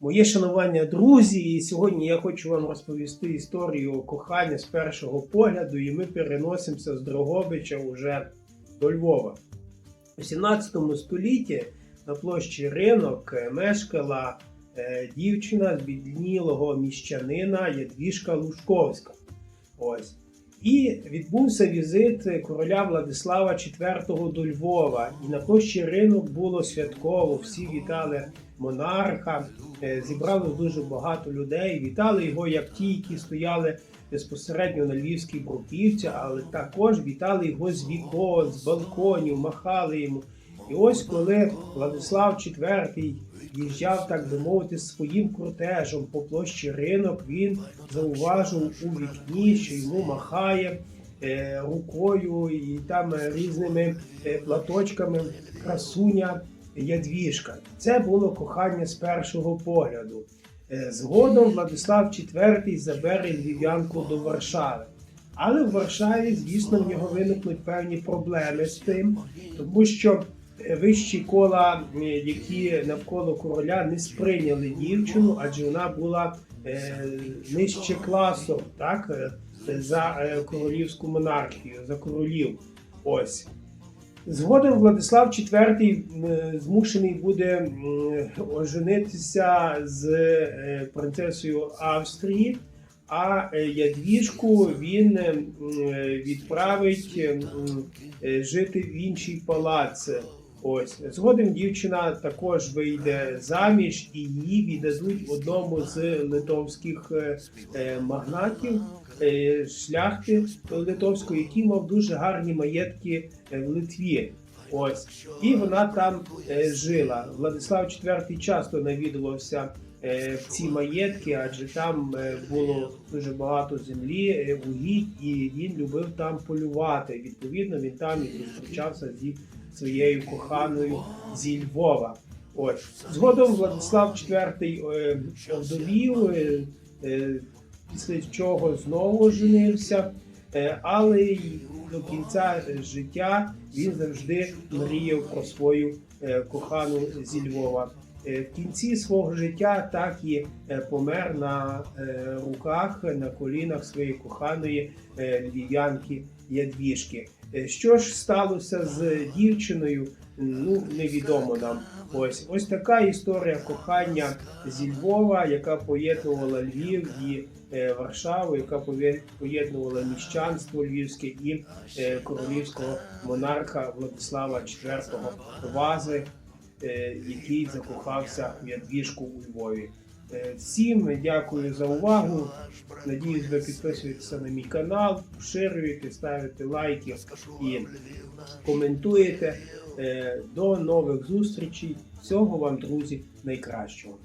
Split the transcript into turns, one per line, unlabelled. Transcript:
Моє шанування друзі, і сьогодні я хочу вам розповісти історію кохання з першого погляду, і ми переносимося з Дрогобича уже до Львова. У 17 столітті на площі ринок е, мешкала е, дівчина з біднілого міщанина Ядвіжка Лужковська. Ось. І відбувся візит короля Владислава IV до Львова. І на площі ринок було святково. Всі вітали монарха, е, зібрали дуже багато людей. Вітали його як ті, які стояли безпосередньо на Львівській бруківці, але також вітали його з вікон, з балконів, махали йому. І ось коли Владислав IV їжджав, так би мовити, своїм кортежем по площі ринок, він зауважив у вікні, що йому махає е, рукою і там е, різними е, платочками красуня Ядвіжка. Це було кохання з першого погляду. Згодом Владислав IV забере львів'янку до Варшави. Але в Варшаві, звісно, в нього виникнуть певні проблеми з тим, тому що вищі кола, е, які навколо короля, не сприйняли дівчину, адже вона була е, нижче класом, так, е, за королівську монархію, за королів. Ось. Згодом Владислав IV змушений буде оженитися з принцесою Австрії, а Ядвіжку він відправить жити в інший палац. Ось згодом дівчина також вийде заміж і її віддадуть одному з литовських е, е, магнатів е, шляхти литовської, який мав дуже гарні маєтки в Литві. Ось і вона там жила. Владислав IV часто навідувався в ці маєтки, адже там е, було дуже багато землі, е, угідь, і він любив там полювати. Відповідно, він там і зустрічався зі своєю коханою зі Львова. Ось згодом Владислав IV е, овдовів, е, е, після чого знову женився, е, але до кінця життя він завжди мріяв про свою е, кохану зі Львова. Е, В кінці свого життя так і е, помер на е, руках, на колінах своєї коханої львів'янки Ядвіжки. Що ж сталося з дівчиною? Ну невідомо нам. Ось ось така історія кохання зі Львова, яка поєднувала Львів і е, Варшаву, яка поєднувала міщанство львівське і е, королівського монарха Владислава IV Вази, який закохався в Ядвіжку у Львові. Е, Всім дякую за увагу. Надіюсь, ви підписуєтеся на мій канал, поширюєте, ставите лайки і коментуєте. Е, До нових зустрічей. Всього вам, друзі, найкращого.